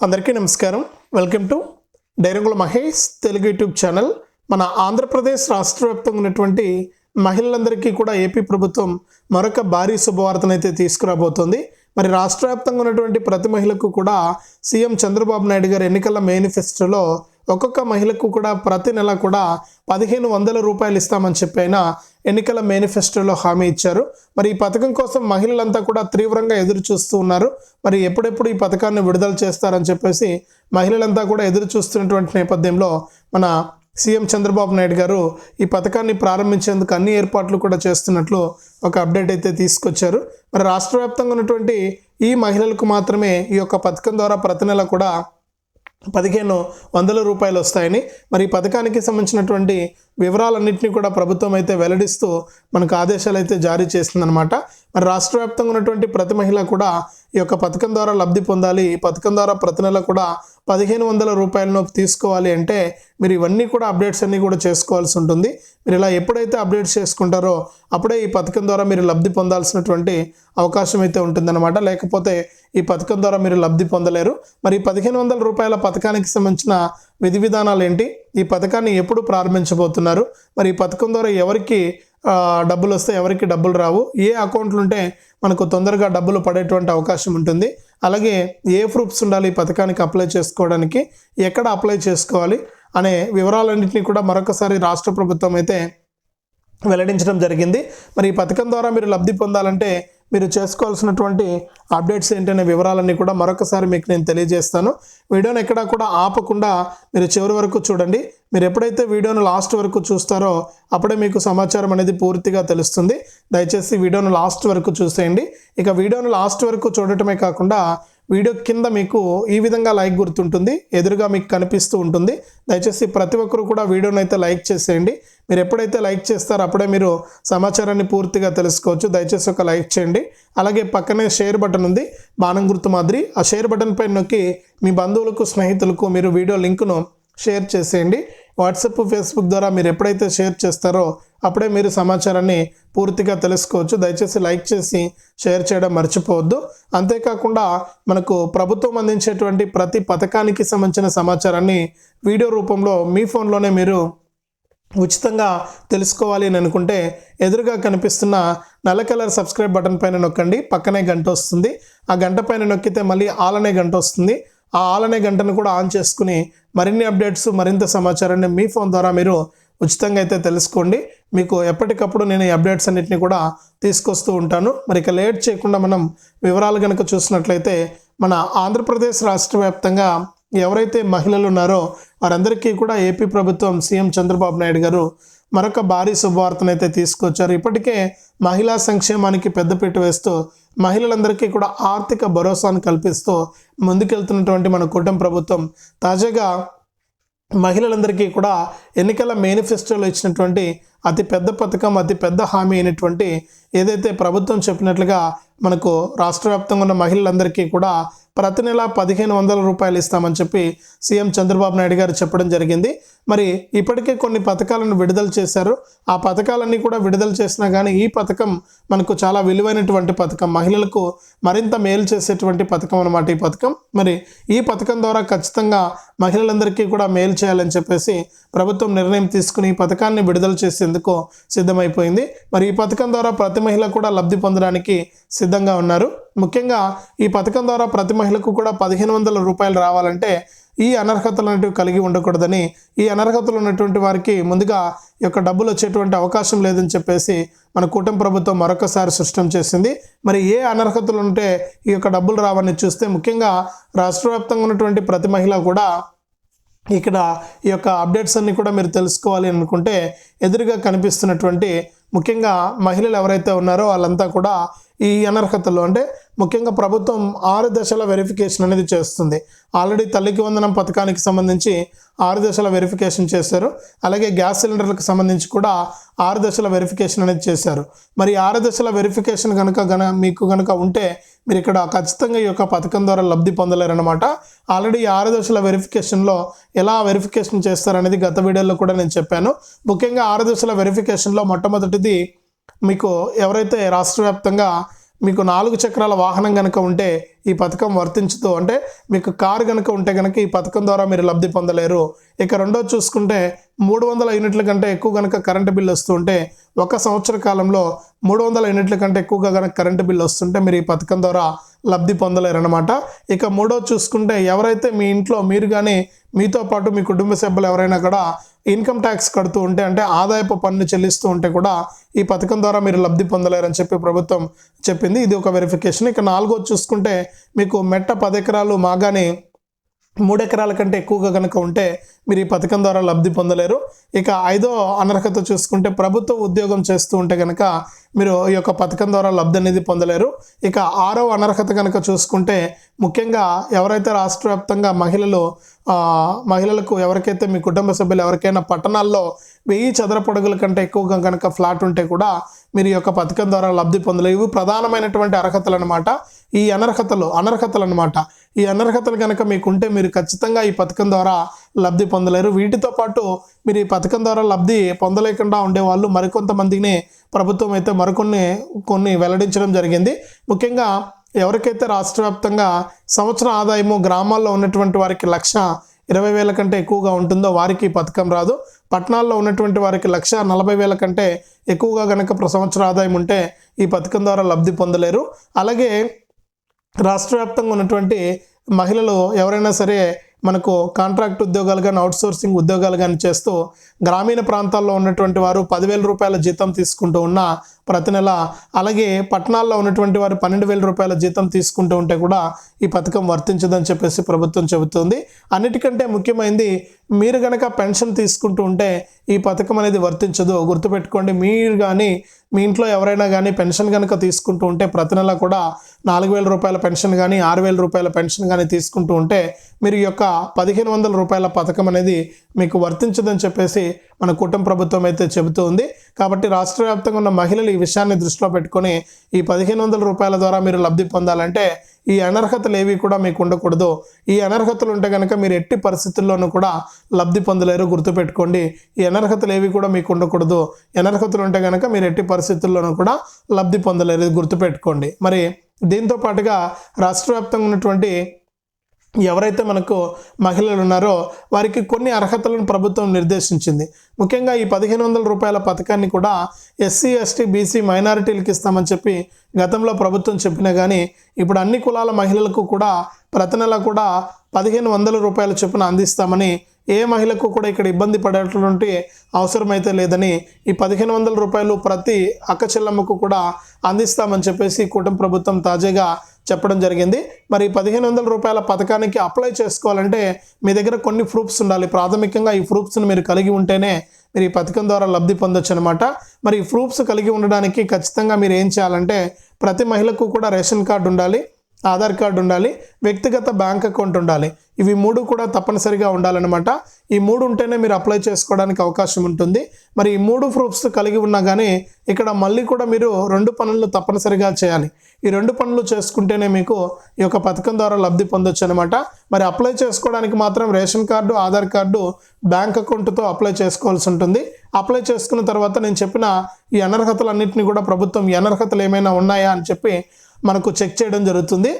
అందరికీ నమస్కారం. Welcome to డైరంగుల Mahesh Telugu YouTube channel. మన ఆంధ్రప్రదేశ్ రాష్ట్ర వ్యాప్తంగా ఉన్నటువంటి మహిళలందరికీ కూడా ఏపీ ప్రభుత్వం మరొక భారీ శుభవార్తనైతే తీసుకురాబోతోంది. మరి రాష్ట్ర వ్యాప్తంగా ఉన్నటువంటి ప్రతి మహిళకు కూడా సీఎం చంద్రబాబు నాయుడు గారు ఎన్నికల మేనిఫెస్టోలో ఒక్కొక్క మహిళకు కూడా ప్రతి నెల కూడా పదిహేను వందల రూపాయలు ఇస్తామని చెప్పి ఆయన ఎన్నికల మేనిఫెస్టోలో హామీ ఇచ్చారు. మరి ఈ పథకం కోసం మహిళలంతా కూడా తీవ్రంగా ఎదురు చూస్తూ ఉన్నారు. మరి ఎప్పుడెప్పుడు ఈ పథకాన్ని విడుదల చేస్తారని చెప్పేసి మహిళలంతా కూడా ఎదురు చూస్తున్నటువంటి నేపథ్యంలో మన సీఎం చంద్రబాబు నాయుడు గారు ఈ పథకాన్ని ప్రారంభించేందుకు అన్ని ఏర్పాట్లు కూడా చేస్తున్నట్లు ఒక అప్డేట్ అయితే తీసుకొచ్చారు. మరి రాష్ట్ర వ్యాప్తంగా ఉన్నటువంటి ఈ మహిళలకు మాత్రమే ఈ యొక్క పథకం ద్వారా ప్రతి నెల కూడా పదిహేను వందల రూపాయలు వస్తాయని. మరి ఈ పథకానికి సంబంధించినటువంటి వివరాలన్నింటినీ కూడా ప్రభుత్వం అయితే వెల్లడిస్తూ మనకు ఆదేశాలు అయితే జారీ చేస్తుందన్నమాట. మరి రాష్ట్ర వ్యాప్తంగా ఉన్నటువంటి ప్రతి మహిళ కూడా ఈ యొక్క పథకం ద్వారా లబ్ధి పొందాలి. ఈ పథకం ద్వారా ప్రతి నెల కూడా పదిహేను వందల రూపాయలను తీసుకోవాలి అంటే మీరు ఇవన్నీ కూడా అప్డేట్స్ అన్నీ కూడా చేసుకోవాల్సి ఉంటుంది. మీరు ఇలా ఎప్పుడైతే అప్డేట్స్ చేసుకుంటారో అప్పుడే ఈ పథకం ద్వారా మీరు లబ్ధి పొందాల్సినటువంటి అవకాశం అయితే ఉంటుందన్నమాట. లేకపోతే ఈ పథకం ద్వారా మీరు లబ్ధి పొందలేరు. మరి ఈ పదిహేను వందల రూపాయల పథకానికి సంబంధించిన విధి విధానాలు ఏంటి? ఈ పథకాన్ని ఎప్పుడు ప్రారంభించబోతున్నారు? మరి ఈ పథకం ద్వారా ఎవరికి డబ్బులు వస్తే ఎవరికి డబ్బులు రావు? ఏ అకౌంట్లు ఉంటే మనకు తొందరగా డబ్బులు పడేటువంటి అవకాశం ఉంటుంది. అలాగే ఏ ప్రూఫ్స్ ఉండాలి ఈ పథకానికి అప్లై చేసుకోవడానికి ఎక్కడ అప్లై చేసుకోవాలి అనే వివరాలన్నింటినీ కూడా మరొకసారి రాష్ట్ర ప్రభుత్వం అయితే వెల్లడించడం జరిగింది. మరి ఈ పథకం ద్వారా మీరు లబ్ధి పొందాలంటే మీరు చేసుకోవాల్సినటువంటి అప్డేట్స్ ఏంటనే వివరాలన్నీ కూడా మరొకసారి మీకు నేను తెలియజేస్తాను. వీడియోని ఎక్కడా కూడా ఆపకుండా మీరు చివరి వరకు చూడండి. మీరు ఎప్పుడైతే వీడియోను లాస్ట్ వరకు చూస్తారో అప్పుడే మీకు సమాచారం అనేది పూర్తిగా తెలుస్తుంది. దయచేసి వీడియోను లాస్ట్ వరకు చూసేయండి. ఇక వీడియోను లాస్ట్ వరకు చూడటమే కాకుండా వీడియో కింద మీకు ఈ విధంగా లైక్ గుర్తుంటుంది ఎదురుగా మీకు కనిపిస్తూ ఉంటుంది. దయచేసి ప్రతి ఒక్కరు కూడా వీడియోని అయితే లైక్ చేసేయండి. మీరు ఎప్పుడైతే లైక్ చేస్తారో అప్పుడే మీరు సమాచారాన్ని పూర్తిగా తెలుసుకోవచ్చు. దయచేసి ఒక లైక్ చేయండి. అలాగే పక్కనే షేర్ బటన్ ఉంది బాణం గుర్తు మాదిరి. ఆ షేర్ బటన్ పై నొక్కి మీ బంధువులకు స్నేహితులకు మీరు వీడియో లింకును షేర్ చేసేయండి. వాట్సాప్ ఫేస్బుక్ ద్వారా మీరు ఎప్పుడైతే షేర్ చేస్తారో అప్పుడే మీరు సమాచారాన్ని పూర్తిగా తెలుసుకోవచ్చు. దయచేసి లైక్ చేసి షేర్ చేయడం మర్చిపోవద్దు. అంతేకాకుండా మనకు ప్రభుత్వం అందించేటువంటి ప్రతి పథకానికి సంబంధించిన సమాచారాన్ని వీడియో రూపంలో మీ ఫోన్లోనే మీరు ఉచితంగా తెలుసుకోవాలి అని అనుకుంటే ఎదురుగా కనిపిస్తున్న నల్ల కలర్ సబ్స్క్రైబ్ బటన్ పైన నొక్కండి. పక్కనే గంట వస్తుంది. ఆ గంట పైన నొక్కితే మళ్ళీ ఆలనే గంట వస్తుంది. ఆ ఆలనే గంటను కూడా ఆన్ చేసుకుని మరిన్ని అప్డేట్స్ మరింత సమాచారాన్ని మీ ఫోన్ ద్వారా మీరు ఉచితంగా అయితే తెలుసుకోండి. మీకు ఎప్పటికప్పుడు నేను ఈ అప్డేట్స్ అన్నిటిని కూడా తీసుకొస్తూ ఉంటాను. మరి ఇక లేట్ చేయకుండా మనం వివరాలు కనుక చూసినట్లయితే మన ఆంధ్రప్రదేశ్ రాష్ట్ర వ్యాప్తంగా ఎవరైతే మహిళలు ఉన్నారో వారందరికీ కూడా ఏపీ ప్రభుత్వం సీఎం చంద్రబాబు నాయుడు గారు మరొక భారీ శుభవార్తనైతే తీసుకొచ్చారు. ఇప్పటికే మహిళా సంక్షేమానికి పెద్దపీట వేస్తూ మహిళలందరికీ కూడా ఆర్థిక భరోసాను కల్పిస్తూ ముందుకెళ్తున్నటువంటి మన కూటమి ప్రభుత్వం. తాజాగా మహిళలందరికీ కూడా ఎన్నికల మేనిఫెస్టోలో ఇచ్చినటువంటి అతి పెద్ద పథకం అతి పెద్ద హామీ అయినటువంటి ఏదైతే ప్రభుత్వం చెప్పినట్లుగా మనకు రాష్ట్ర వ్యాప్తంగా ఉన్న మహిళలందరికీ కూడా ప్రతి నెల పదిహేను వందల రూపాయలు ఇస్తామని చెప్పి సీఎం చంద్రబాబు నాయుడు గారు చెప్పడం జరిగింది. మరి ఇప్పటికే కొన్ని పథకాలను విడుదల చేశారు. ఆ పథకాలన్నీ కూడా విడుదల చేసినా కానీ ఈ పథకం మనకు చాలా విలువైనటువంటి పథకం. మహిళలకు మరింత మేలు చేసేటువంటి పథకం అన్నమాట ఈ పథకం. మరి ఈ పథకం ద్వారా ఖచ్చితంగా మహిళలందరికీ కూడా మేలు చేయాలని చెప్పేసి ప్రభుత్వం నిర్ణయం తీసుకుని ఈ పథకాన్ని విడుదల చేసేందుకు సిద్ధమైపోయింది. మరి ఈ పథకం ద్వారా ప్రతి మహిళ కూడా లబ్ధి పొందడానికి సిద్ధంగా ఉన్నారు. ముఖ్యంగా ఈ పథకం ద్వారా ప్రతి మహిళకు కూడా పదిహేను వందల రూపాయలు రావాలంటే ఈ అనర్హతలు అనేటివి కలిగి ఉండకూడదని ఈ అనర్హతలు ఉన్నటువంటి వారికి ముందుగా ఈ యొక్క డబ్బులు వచ్చేటువంటి అవకాశం లేదని చెప్పేసి మన కూటమి ప్రభుత్వం మరొకసారి సృష్టం చేసింది. మరి ఏ అనర్హతలు ఉంటే ఈ యొక్క డబ్బులు రావని చూస్తే ముఖ్యంగా రాష్ట్ర వ్యాప్తంగా ఉన్నటువంటి ప్రతి మహిళ కూడా ఇక్కడ ఈ యొక్క అప్డేట్స్ అన్ని కూడా మీరు తెలుసుకోవాలి అనుకుంటే ఎదురుగా కనిపిస్తున్నటువంటి ముఖ్యంగా మహిళలు ఎవరైతే ఉన్నారో వాళ్ళంతా కూడా ఈ అనర్హతలు అంటే ముఖ్యంగా ప్రభుత్వం ఆరు దశల వెరిఫికేషన్ అనేది చేస్తుంది. ఆల్రెడీ తల్లికి వందనం పథకానికి సంబంధించి ఆరు దశల వెరిఫికేషన్ చేశారు. అలాగే గ్యాస్ సిలిండర్లకు సంబంధించి కూడా ఆరు దశల వెరిఫికేషన్ అనేది చేశారు. మరి ఆరు దశల వెరిఫికేషన్ కనుక గన మీకు కనుక ఉంటే మీరు ఇక్కడ ఖచ్చితంగా ఈ యొక్క పథకం ద్వారా లబ్ధి పొందలేరన్నమాట. ఆల్రెడీ ఆరు దశల వెరిఫికేషన్లో ఎలా వెరిఫికేషన్ చేస్తారనేది గత వీడియోలో కూడా నేను చెప్పాను. ముఖ్యంగా ఆరు దశల వెరిఫికేషన్లో మొట్టమొదటిది మీకు ఎవరైతే రాష్ట్ర వ్యాప్తంగా మీకు నాలుగు చక్రాల వాహనం కనుక ఉంటే ఈ పథకం వర్తించుతూ అంటే మీకు కారు కనుక ఉంటే కనుక ఈ పథకం ద్వారా మీరు లబ్ధి పొందలేరు. ఇక రెండో చూసుకుంటే మూడు వందల యూనిట్ల కంటే ఎక్కువ కనుక కరెంటు బిల్లు వస్తుంటే ఒక సంవత్సర కాలంలో మూడు వందల యూనిట్ల కంటే ఎక్కువగా కనుక కరెంటు బిల్లు వస్తుంటే మీరు ఈ పథకం ద్వారా లబ్ధి పొందలేరు అనమాట ఇక మూడో చూసుకుంటే ఎవరైతే మీ ఇంట్లో మీరు కానీ మీతో పాటు మీ కుటుంబ సభ్యులు ఎవరైనా కూడా ఇన్కమ్ ట్యాక్స్ కడుతూ ఉంటే అంటే ఆదాయపు పన్ను చెల్లిస్తూ ఉంటే కూడా ఈ పథకం ద్వారా మీరు లబ్ధి పొందలేరని చెప్పి ప్రభుత్వం చెప్పింది. ఇది ఒక వెరిఫికేషన్ ఇక నాలుగో చూసుకుంటే మీకు మెట్ట పది ఎకరాలు మాగాని మూడు ఎకరాల కంటే ఎక్కువగా కనుక ఉంటే మీరు ఈ పథకం ద్వారా లబ్ధి పొందలేరు. ఇక ఐదో అనర్హత చూసుకుంటే ప్రభుత్వ ఉద్యోగం చేస్తూ ఉంటే కనుక మీరు ఈ యొక్క పథకం ద్వారా లబ్ధి అనేది పొందలేరు. ఇక ఆరో అనర్హత కనుక చూసుకుంటే ముఖ్యంగా ఎవరైతే రాష్ట్ర వ్యాప్తంగా మహిళలు మహిళలకు ఎవరికైతే మీ కుటుంబ సభ్యులు ఎవరికైనా పట్టణాల్లో వెయ్యి చదరపడుగుల కంటే ఎక్కువగా కనుక ఫ్లాట్ ఉంటే కూడా మీరు ఈ యొక్క పథకం ద్వారా లబ్ధి పొందలేరు. ఇవి ప్రధానమైనటువంటి అర్హతలు అనమాట ఈ అనర్హతలు అనర్హతలు అనమాట ఈ అనర్హతలు కనుక మీకు ఉంటే మీరు ఖచ్చితంగా ఈ పథకం ద్వారా లబ్ధి పొందలేరు. వీటితో పాటు మీరు ఈ పథకం ద్వారా లబ్ధి పొందలేకుండా ఉండేవాళ్ళు మరికొంతమందిని ప్రభుత్వం అయితే మరికొన్ని కొన్ని వెల్లడించడం జరిగింది. ముఖ్యంగా ఎవరికైతే రాష్ట్ర వ్యాప్తంగా సంవత్సర ఆదాయము గ్రామాల్లో ఉన్నటువంటి వారికి లక్ష ఇరవై వేల కంటే ఎక్కువగా ఉంటుందో వారికి ఈ పథకం రాదు. పట్టణాల్లో ఉన్నటువంటి వారికి లక్ష నలభై వేల కంటే ఎక్కువగా కనుక ప్ర- సంవత్సర ఆదాయం ఉంటే ఈ పథకం ద్వారా లబ్ధి పొందలేరు. అలాగే రాష్ట్ర వ్యాప్తంగా ఉన్నటువంటి మహిళలు ఎవరైనా సరే మనకు కాంట్రాక్ట్ ఉద్యోగాలు కానీ అవుట్సోర్సింగ్ ఉద్యోగాలు కానీ చేస్తూ గ్రామీణ ప్రాంతాల్లో ఉన్నటువంటి వారు పదివేల రూపాయల జీతం తీసుకుంటూ ఉన్న ప్రతి నెల అలాగే పట్టణాల్లో ఉన్నటువంటి వారు పన్నెండు వేల రూపాయల జీతం తీసుకుంటూ ఉంటే కూడా ఈ పథకం వర్తించదని చెప్పేసి ప్రభుత్వం చెబుతుంది. అన్నిటికంటే ముఖ్యమైనది మీరు గనక పెన్షన్ తీసుకుంటూ ఉంటే ఈ పథకం అనేది వర్తించదు. గుర్తుపెట్టుకోండి మీరు కానీ మీ ఇంట్లో ఎవరైనా కానీ పెన్షన్ కనుక తీసుకుంటూ ఉంటే ప్రతి నెల కూడా నాలుగు వేల రూపాయల పెన్షన్ కానీ ఆరు వేల రూపాయల పెన్షన్ కానీ తీసుకుంటూ ఉంటే మీరు ఈ యొక్క పదిహేను వందల రూపాయల పథకం అనేది మీకు వర్తించదని చెప్పేసి మన కుటుంబ ప్రభుత్వం అయితే చెబుతూ ఉంది కాబట్టి రాష్ట్ర వ్యాప్తంగా ఉన్న మహిళలు ఈ విషయాన్ని దృష్టిలో పెట్టుకొని ఈ పదిహేను వందల రూపాయల ద్వారా మీరు లబ్ధి పొందాలంటే ఈ అనర్హతలు ఏవి కూడా మీకు ఉండకూడదు. ఈ అనర్హతలు ఉంటే కనుక మీరు ఎట్టి పరిస్థితుల్లోనూ కూడా లబ్ధి పొందలేరు. గుర్తుపెట్టుకోండి ఈ అనర్హతలు ఏవి కూడా మీకు ఉండకూడదు. అనర్హతలు ఉంటే కనుక మీరు ఎట్టి పరిస్థితుల్లోనూ కూడా లబ్ధి పొందలేరు. గుర్తుపెట్టుకోండి. మరి దీంతో పాటుగా రాష్ట్ర వ్యాప్తంగా ఉన్నటువంటి ఎవరైతే మనకు మహిళలు ఉన్నారో వారికి కొన్ని అర్హతలను ప్రభుత్వం నిర్దేశించింది. ముఖ్యంగా ఈ పదిహేను వందల రూపాయల పథకాన్ని కూడా ఎస్సీ ఎస్టీ బీసీ మైనారిటీలకు ఇస్తామని చెప్పి గతంలో ప్రభుత్వం చెప్పినా కానీ ఇప్పుడు అన్ని కులాల మహిళలకు కూడా ప్రతి నెల కూడా పదిహేను వందల రూపాయల చొప్పున అందిస్తామని ఏ మహిళకు కూడా ఇక్కడ ఇబ్బంది పడేటువంటి అవసరమైతే లేదని ఈ పదిహేను వందల రూపాయలు ప్రతి అక్క చెల్లమ్మకు కూడా అందిస్తామని చెప్పేసి కూటమి ప్రభుత్వం తాజాగా చెప్పడం జరిగింది. మరి పదిహేను వందల రూపాయల పథకానికి అప్లై చేసుకోవాలంటే మీ దగ్గర కొన్ని ప్రూఫ్స్ ఉండాలి. ప్రాథమికంగా ఈ ప్రూఫ్స్ని మీరు కలిగి ఉంటేనే మీరు ఈ పథకం ద్వారా లబ్ధి పొందొచ్చు అనమాట మరి ఈ ప్రూఫ్స్ కలిగి ఉండడానికి ఖచ్చితంగా మీరు ఏం చేయాలంటే ప్రతి మహిళకు కూడా రేషన్ కార్డు ఉండాలి. ఆధార్ కార్డు ఉండాలి వ్యక్తిగత బ్యాంక్ అకౌంట్ ఉండాలి. ఇవి మూడు కూడా తప్పనిసరిగా ఉండాలన్నమాట. ఈ మూడు ఉంటేనే మీరు అప్లై చేసుకోవడానికి అవకాశం ఉంటుంది. మరి ఈ మూడు ప్రూఫ్స్ కలిగి ఉన్నా కానీ ఇక్కడ మళ్ళీ కూడా మీరు రెండు పనులు తప్పనిసరిగా చేయాలి. ఈ రెండు పనులు చేసుకుంటేనే మీకు ఈ యొక్క పథకం ద్వారా లబ్ధి పొందొచ్చు అనమాట మరి అప్లై చేసుకోవడానికి మాత్రం ration card Aadhaar card bank అకౌంట్తో apply చేసుకోవాల్సి ఉంటుంది. అప్లై చేసుకున్న తర్వాత నేను చెప్పిన ఈ అనర్హతలన్నింటినీ కూడా ప్రభుత్వం ఈ అనర్హతలు ఏమైనా ఉన్నాయా అని చెప్పి మనకు చెక్ చేయడం జరుగుతుంది.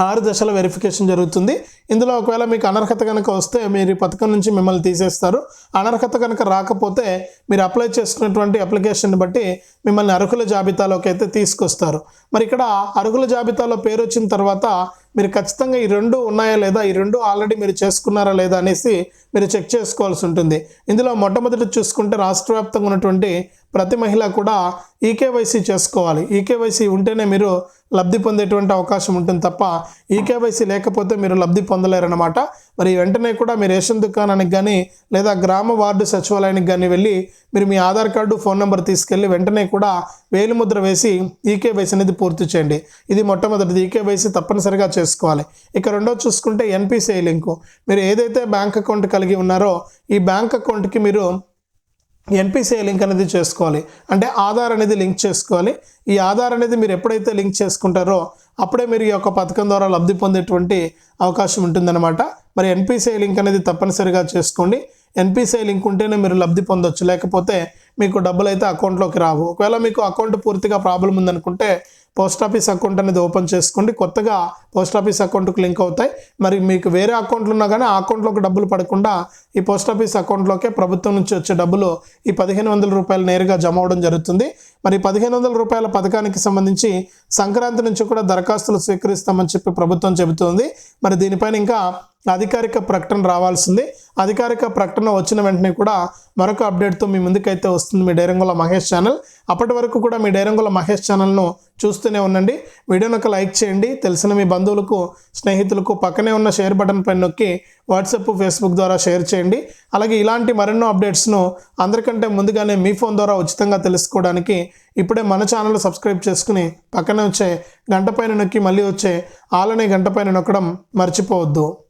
ఆరు దశల వెరిఫికేషన్ జరుగుతుంది. ఇందులో ఒకవేళ మీకు అనర్హత కనుక వస్తే మీరు ఈ పథకం నుంచి మిమ్మల్ని తీసేస్తారు. అనర్హత కనుక రాకపోతే మీరు అప్లై చేసుకున్నటువంటి అప్లికేషన్ బట్టి మిమ్మల్ని అర్హుల జాబితాలోకి అయితే తీసుకొస్తారు. మరి ఇక్కడ అర్హుల జాబితాలో పేరు వచ్చిన తర్వాత మీరు ఖచ్చితంగా ఈ రెండు ఉన్నాయా లేదా? ఈ రెండు ఆల్రెడీ మీరు చేసుకున్నారా లేదా అనేసి మీరు చెక్ చేసుకోవాల్సి ఉంటుంది. ఇందులో మొట్టమొదటి చూసుకుంటే రాష్ట్ర వ్యాప్తంగా ఉన్నటువంటి ప్రతి మహిళ కూడా ఈకేవైసీ చేసుకోవాలి. ఈకేవైసీ ఉంటేనే మీరు లబ్ధి పొందేటువంటి అవకాశం ఉంటుంది తప్ప ఈకేవైసీ లేకపోతే మీరు లబ్ధి పొందలేరన్నమాట. మరి వెంటనే కూడా మీ రేషన్ దుకాణానికి కానీ లేదా గ్రామ వార్డు సచివాలయానికి కానీ వెళ్ళి మీరు మీ ఆధార్ కార్డు ఫోన్ నెంబర్ తీసుకెళ్ళి వెంటనే కూడా వేలిముద్ర వేసి ఈకేవైసీ అనేది పూర్తి చేయండి. ఇది మొట్టమొదటిది. ఈకేవైసీ తప్పనిసరిగా చేసుకోవాలి. ఇక రెండో చూసుకుంటే ఎన్పిసిఐ లింకు. మీరు ఏదైతే బ్యాంక్ అకౌంట్ కలిగి ఉన్నారో ఈ బ్యాంక్ అకౌంట్కి మీరు ఎన్పిసిఐ లింక్ అనేది చేసుకోవాలి. అంటే ఆధార్ అనేది లింక్ చేసుకోవాలి. ఈ ఆధార్ అనేది మీరు ఎప్పుడైతే లింక్ చేసుకుంటారో అప్పుడే మీరు ఈ యొక్క పథకం ద్వారా లబ్ధి పొందేటువంటి అవకాశం ఉంటుందన్నమాట. మరి ఎన్పిసిఐ లింక్ అనేది తప్పనిసరిగా చేసుకోండి. ఎన్పిసిఐ లింక్ ఉంటేనే మీరు లబ్ధి పొందొచ్చు. లేకపోతే మీకు డబ్బులు అయితే అకౌంట్లోకి రావు. ఒకవేళ మీకు అకౌంట్ పూర్తిగా ప్రాబ్లం ఉందనుకుంటే పోస్ట్ ఆఫీస్ అకౌంట్ అనేది ఓపెన్ చేసుకోండి. కొత్తగా పోస్ట్ ఆఫీస్ అకౌంట్కి లింక్ అవుతాయి. మరి మీకు వేరే అకౌంట్లు ఉన్నా కానీ ఆ అకౌంట్లోకి డబ్బులు పడకుండా ఈ పోస్ట్ ఆఫీస్ అకౌంట్లోకే ప్రభుత్వం నుంచి వచ్చే డబ్బులు ఈ పదిహేను వందల రూపాయలు నేరుగా జమ అవడం జరుగుతుంది. మరి పదిహేను వందల రూపాయల పథకానికి సంబంధించి సంక్రాంతి నుంచి కూడా దరఖాస్తులు స్వీకరిస్తామని చెప్పి ప్రభుత్వం చెబుతోంది. మరి దీనిపైన ఇంకా అధికారిక ప్రకటన రావాల్సింది. అధికారిక ప్రకటన వచ్చిన వెంటనే కూడా మరొక అప్డేట్తో మీ ముందుకైతే వస్తుంది మీ డైరంగుల మహేష్ ఛానల్. అప్పటి వరకు కూడా మీ డైరంగుల మహేష్ ఛానల్ను చూస్తూనే ఉండండి. వీడియోను ఒక లైక్ చేయండి. తెలిసిన మీ బంధువులకు స్నేహితులకు పక్కనే ఉన్న షేర్ బటన్ పైన నొక్కి వాట్సాప్ ఫేస్బుక్ ద్వారా షేర్ చేయండి. అలాగే ఇలాంటి మరెన్నో అప్డేట్స్ను అందరికంటే ముందుగానే మీ ఫోన్ ద్వారా ఉచితంగా తెలుసుకోవడానికి ఇప్పుడే మన ఛానల్ సబ్స్క్రైబ్ చేసుకుని పక్కనే వచ్చే గంట పైన నొక్కి మళ్ళీ వచ్చే ఆలనే గంట పైన నొక్కడం మర్చిపోవద్దు.